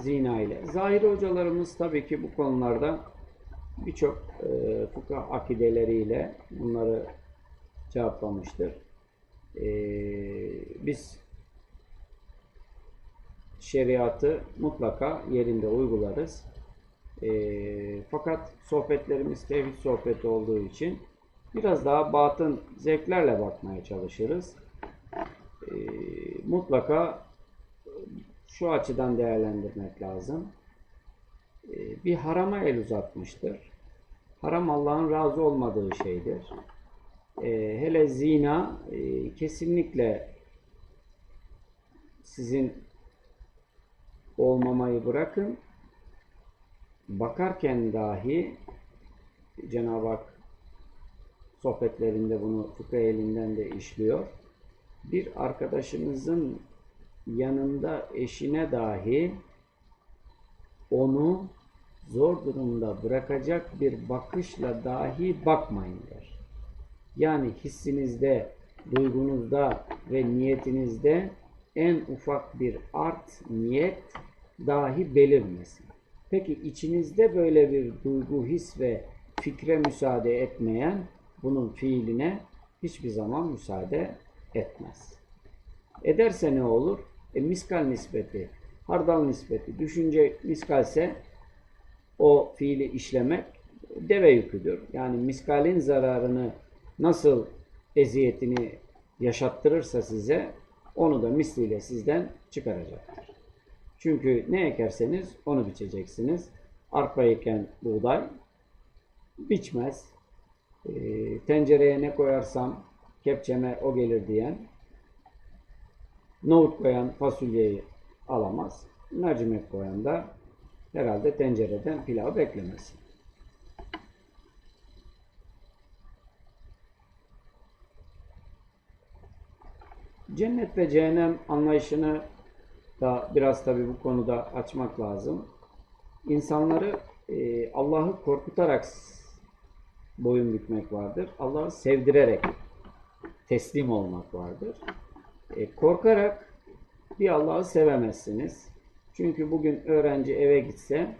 zina ile. Zahiri hocalarımız tabii ki bu konularda birçok e, fıkıh akideleriyle bunları cevaplamıştır. E, biz şeriatı mutlaka yerinde uygularız. E, fakat sohbetlerimiz tevhid sohbeti olduğu için biraz daha batın zevklerle bakmaya çalışırız. E, mutlaka şu açıdan değerlendirmek lazım. E, bir harama el uzatmıştır. Haram Allah'ın razı olmadığı şeydir. E, hele zina e, kesinlikle sizin olmamayı bırakın. Bakarken dahi Cenab-ı Hak sohbetlerinde bunu fıkıh elinden de işliyor. Bir arkadaşınızın yanında eşine dahi onu zor durumda bırakacak bir bakışla dahi bakmayın der. Yani hissinizde, duygunuzda ve niyetinizde en ufak bir art niyet dahi belirmesin. Peki içinizde böyle bir duygu, his ve fikre müsaade etmeyen bunun fiiline hiçbir zaman müsaade etmez. Ederse ne olur? E, miskal nispeti, hardal nispeti, düşünce miskalse o fiili işlemek deve yüküdür. Yani miskalin zararını nasıl eziyetini yaşattırırsa size onu da misliyle sizden çıkaracaktır. Çünkü ne ekerseniz onu biçeceksiniz. Arpa eken buğday biçmez. E, tencereye ne koyarsam kepçeme o gelir diyen nohut koyan fasulyeyi alamaz. Mercimek koyan da herhalde tencereden pilav beklemez. Cennet ve cehennem anlayışını da biraz tabi bu konuda açmak lazım. İnsanları e, Allah'ı korkutarak boyun bükmek vardır. Allah'ı sevdirerek teslim olmak vardır. E, korkarak bir Allah'ı sevemezsiniz. Çünkü bugün öğrenci eve gitse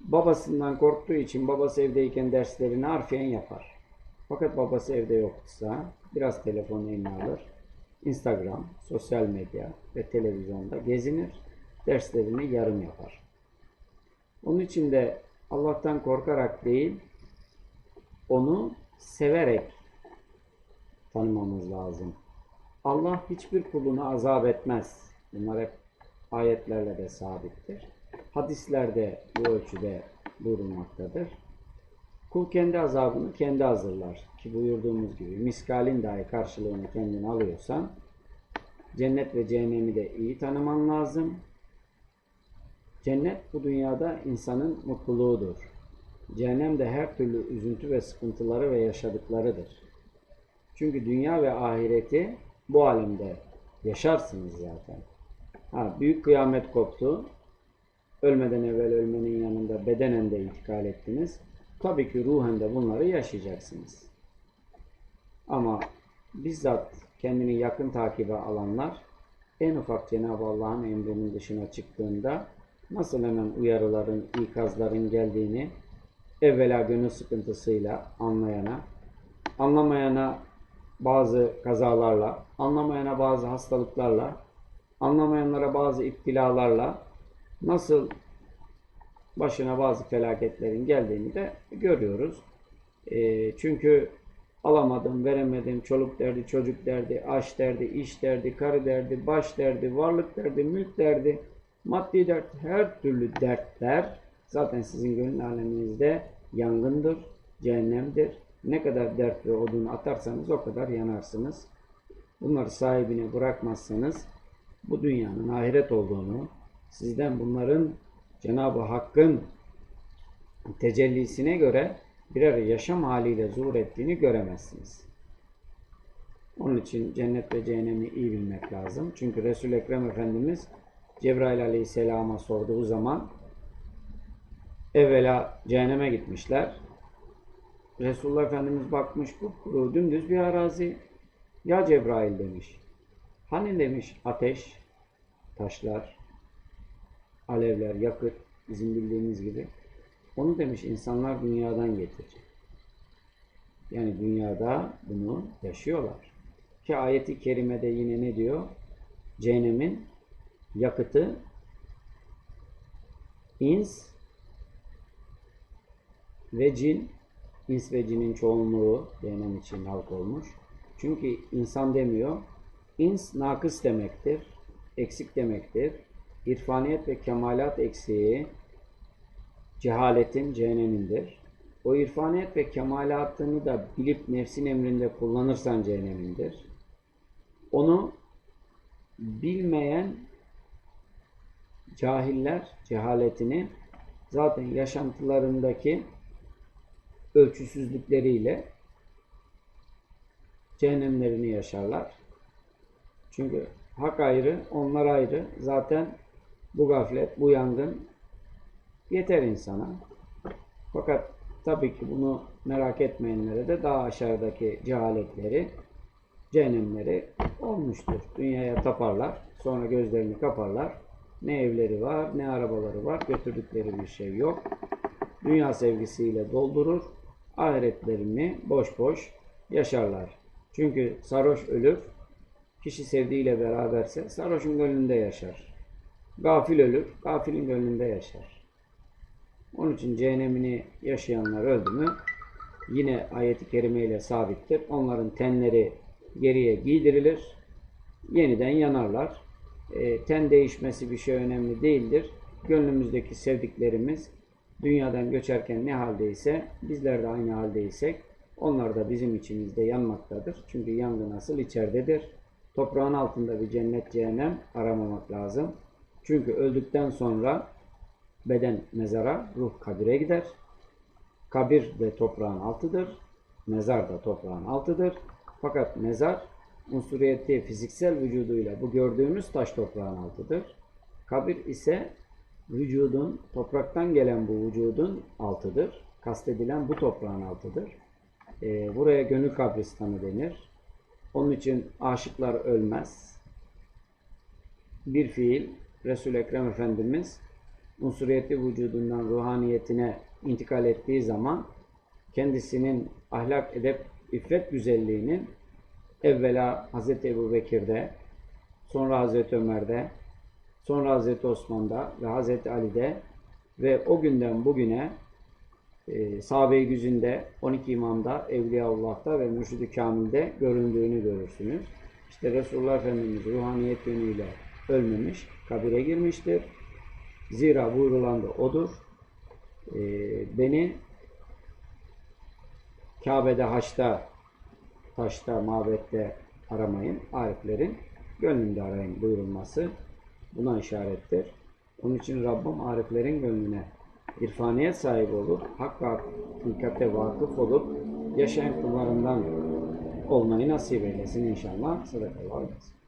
babasından korktuğu için babası evdeyken derslerini harfiyen yapar. Fakat babası evde yoksa biraz telefonu eline alır. Instagram, sosyal medya ve televizyonda gezinir. Derslerini yarım yapar. Onun için de Allah'tan korkarak değil, onu severek tanımamız lazım. Allah hiçbir kulunu azap etmez. Bunlar hep ayetlerle de sabittir. Hadislerde bu ölçüde buyurulmaktadır. Kul kendi azabını kendi hazırlar. Ki buyurduğumuz gibi miskalin dahi karşılığını kendin alıyorsan cennet ve cehennemi de iyi tanıman lazım. Cennet bu dünyada insanın mutluluğudur. Cehennem de her türlü üzüntü ve sıkıntıları ve yaşadıklarıdır. Çünkü dünya ve ahireti bu alemde yaşarsınız zaten. Ha, büyük kıyamet koptu. Ölmeden evvel ölmenin yanında bedenen de intikal ettiniz. Tabii ki ruhen de bunları yaşayacaksınız. Ama bizzat kendini yakın takibe alanlar en ufak Cenab-ı Allah'ın emrinin dışına çıktığında nasıl hemen uyarıların, ikazların geldiğini evvela gönül sıkıntısıyla anlayana, anlamayana bazı kazalarla, anlamayana bazı hastalıklarla, anlamayanlara bazı iptilalarla nasıl başına bazı felaketlerin geldiğini de görüyoruz. E, çünkü alamadım, veremedim, çoluk derdi, çocuk derdi, aş derdi, iş derdi, karı derdi, baş derdi, varlık derdi, mülk derdi, maddi dert, her türlü dertler zaten sizin gönül aleminizde yangındır, cehennemdir. Ne kadar dert ve odun atarsanız o kadar yanarsınız. Bunları sahibine bırakmazsanız bu dünyanın ahiret olduğunu, sizden bunların Cenab-ı Hakk'ın tecellisine göre birer yaşam haliyle zuhur ettiğini göremezsiniz. Onun için cennet ve cehennemi iyi bilmek lazım. Çünkü Resul-i Ekrem Efendimiz Cebrail Aleyhisselam'a sorduğu zaman evvela cehenneme gitmişler. Resulullah Efendimiz bakmış bu kuru dümdüz bir arazi. Ya Cebrail demiş. Hani demiş ateş, taşlar, alevler, yakıt bizim bildiğimiz gibi. Onu demiş insanlar dünyadan getirecek. Yani dünyada bunu yaşıyorlar. Ki ayeti kerimede yine ne diyor? Cehennemin yakıtı ins ve cin, ins ve cinin çoğunluğu cehennem için halk olmuş. Çünkü insan demiyor. İns nakıs demektir, eksik demektir. İrfaniyet ve kemalat eksiği cehaletin cehennemindir. O irfaniyet ve kemalatını da bilip nefsin emrinde kullanırsan cehennemindir. Onu bilmeyen cahiller cehaletini zaten yaşantılarındaki ölçüsüzlükleriyle cehennemlerini yaşarlar. Çünkü hak ayrı, onlar ayrı. Zaten bu gaflet, bu yangın yeter insana. Fakat tabii ki bunu merak etmeyenlere de daha aşağıdaki cehaletleri, cehennemleri olmuştur. Dünyaya taparlar, sonra gözlerini kaparlar. Ne evleri var, ne arabaları var, götürdükleri bir şey yok. Dünya sevgisiyle doldurur, ahiretlerini boş boş yaşarlar. Çünkü sarhoş ölür, kişi sevdiğiyle beraberse sarhoşun gönlünde yaşar. Gafil ölür, gafilin gönlünde yaşar. Onun için cehennemini yaşayanlar öldü mü yine ayeti kerimeyle sabittir. Onların tenleri geriye giydirilir. Yeniden yanarlar. E, ten değişmesi bir şey önemli değildir. Gönlümüzdeki sevdiklerimiz dünyadan göçerken ne haldeyse bizler de aynı haldeysek onlar da bizim içimizde yanmaktadır. Çünkü yangın asıl içeridedir. Toprağın altında bir cennet cehennem aramamak lazım. Çünkü öldükten sonra beden mezara, ruh kabire gider. Kabir de toprağın altıdır. Mezar da toprağın altıdır. Fakat mezar unsuriyeti fiziksel vücuduyla bu gördüğümüz taş toprağın altıdır. Kabir ise vücudun, topraktan gelen bu vücudun altıdır. Kastedilen bu toprağın altıdır. Ee, buraya gönül kabristanı denir. Onun için aşıklar ölmez. Bir fiil Resul-i Ekrem Efendimiz unsuriyeti vücudundan ruhaniyetine intikal ettiği zaman kendisinin ahlak, edep, iffet güzelliğinin evvela Hz. Ebu Bekir'de, sonra Hz. Ömer'de, sonra Hz. Osman'da ve Hz. Ali'de ve o günden bugüne e, sahabe-i güzünde, 12 imamda, Evliyaullah'ta ve Mürşid-i Kamil'de göründüğünü görürsünüz. İşte Resulullah Efendimiz ruhaniyet yönüyle ölmemiş, kabire girmiştir. Zira buyurulan da odur. E, beni Kabe'de, haçta, taşta, mabette aramayın. Ariflerin gönlünde arayın buyurulması buna işarettir. Onun için Rabbim ariflerin gönlüne irfaniyet sahibi olup, hak hakikate vakıf olup yaşayan kullarından olmayı nasip eylesin inşallah. Sadakallahu aleyhi.